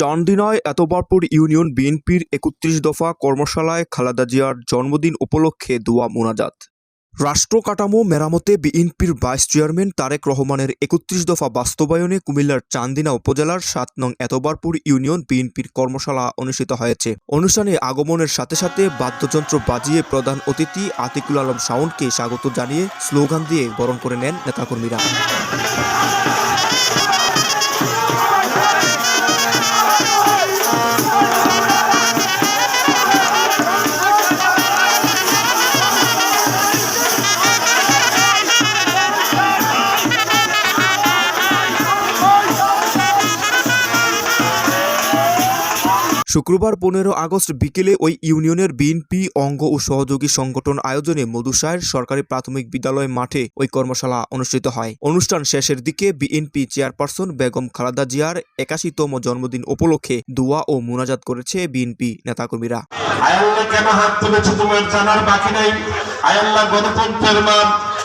চান্দিনায় Etbarpur union বিএনপির একত্রিশ দফা কর্মশালায় খালেদা জিয়ার জন্মদিন উপলক্ষে দোয়া মোনাজাত। রাষ্ট্র কাঠামো মেরামতে বিএনপির ভাইস চেয়ারম্যান তারেক রহমানের একত্রিশ দফা বাস্তবায়নে কুমিল্লার চান্দিনা উপজেলার সাত নং এতবারপুর ইউনিয়ন বিএনপির কর্মশালা অনুষ্ঠিত হয়েছে। অনুষ্ঠানে আগমনের সাথে সাথে বাদ্যযন্ত্র বাজিয়ে প্রধান অতিথি আতিকুল আলম শাওনকে স্বাগত জানিয়ে স্লোগান দিয়ে বরণ করে নেন নেতাকর্মীরা। শুক্রবার পনেরো আগস্ট বিকেলে ওই ইউনিয়নের বিএনপি অঙ্গ ও সহযোগী সংগঠন আয়োজনে মধুসায়ের সরকারি প্রাথমিক বিদ্যালয় মাঠে ওই কর্মশালা অনুষ্ঠিত হয়। অনুষ্ঠান শেষের দিকে বিএনপি চেয়ারপারসন বেগম খালেদা জিয়ার একাশিতম জন্মদিন উপলক্ষে দোয়া ও মোনাজাত করেছে বিএনপি নেতাকর্মীরা। আয়াল্লাহ কেন হাত তুলেছে তোমার জানার বাকি নাই। আয়াল্লাহ গণতন্ত্রের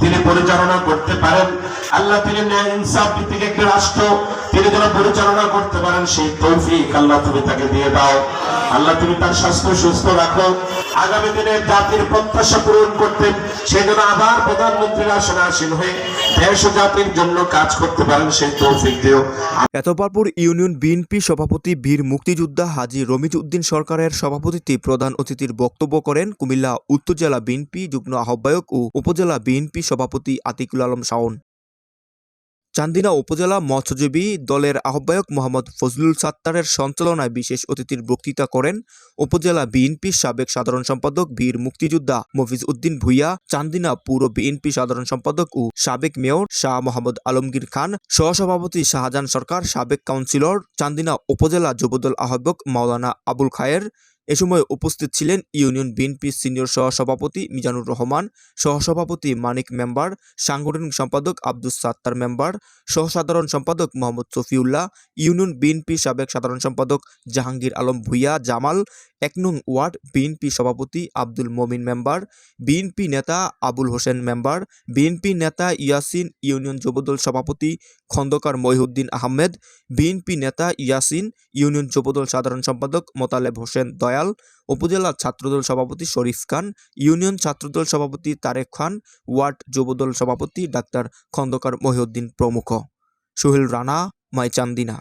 তিনি পরিচালনা করতে পারেন। আল্লাহ তিনি ন্যায় ইনসাফ ভিত্তিক একটি রাষ্ট্র। তিনি যেন পরিচালনা করতে পারেন, সেই তৌফিক আল্লাহ তুমি তাকে দিয়ে দাও। আল্লাহ তুমি তার স্বাস্থ্য সুস্থ রাখো। আগামী দিনে জাতির প্রত্যাশা পূরণ করতেন সেই জন্য আবার প্রধানমন্ত্রীর আসনে আসীন হয়ে কাজ করতে পারেন এতবারপুর ইউনিয়ন বিএনপি সভাপতি বীর মুক্তিযোদ্ধা হাজি রমিজ উদ্দিন সরকারের সভাপতিত্বে প্রধান অতিথির বক্তব্য করেন কুমিল্লা উত্তর জেলা বিএনপি যুগ্ম আহ্বায়ক ও উপজেলা বিএনপি সভাপতি আতিকুল আলম শাওন। চান্দিনা উপজেলা মৎস্যজীবী দলের আহ্বায়ক মোহাম্মদ ফজলুল সাত্তারের সঞ্চালনায় বিশেষ অতিথির বক্তৃতা করেন উপজেলা বিএনপির সাবেক সাধারণ সম্পাদক বীর মুক্তিযোদ্ধা মফিজ উদ্দিন ভুইয়া, চান্দিনা পৌর বিএনপি সাধারণ সম্পাদক ও সাবেক মেয়র শাহ মোহাম্মদ আলমগীর খান, সহসভাপতি শাহজাহান সরকার, সাবেক কাউন্সিলর, চান্দিনা উপজেলা যুবদল আহ্বায়ক মাওলানা আবুল খায়ের এ সময় উপস্থিত ছিলেন ইউনিয়ন বিএনপি সিনিয়র সহসভাপতি মিজানুর রহমান, সহসভাপতি মানিক মেম্বার, সাংগঠনিক সম্পাদক আব্দুস সাত্তার মেম্বার, সহসাধারণ সম্পাদক মোহাম্মদ সফিউল্লাহ ইউনিয়ন বিএনপি সাবেক সাধারণ সম্পাদক জাহাঙ্গীর আলম ভুইয়া, জামাল, এক ওয়ার্ড বিএনপি সভাপতি আব্দুল মমিন মেম্বার, বিএনপি নেতা আবুল হোসেন মেম্বার, বিএনপি নেতা ইয়াসিন, ইউনিয়ন যুবদল সভাপতি খন্দকার মহিউদ্দিন আহমেদ, বিএনপি নেতা ইয়াসিন, ইউনিয়ন যুবদল সাধারণ সম্পাদক মোতালেব হোসেন দয়াল উপজেলা ছাত্রদল সভাপতি শরীফ খান, ইউনিয়ন ছাত্রদল সভাপতি তারেক খান, ওয়ার্ড যুবদল সভাপতি ডাক্তার খন্দকার মহিউদ্দিন প্রমুখ। সোহেল রানা, মাইচান্দিনা।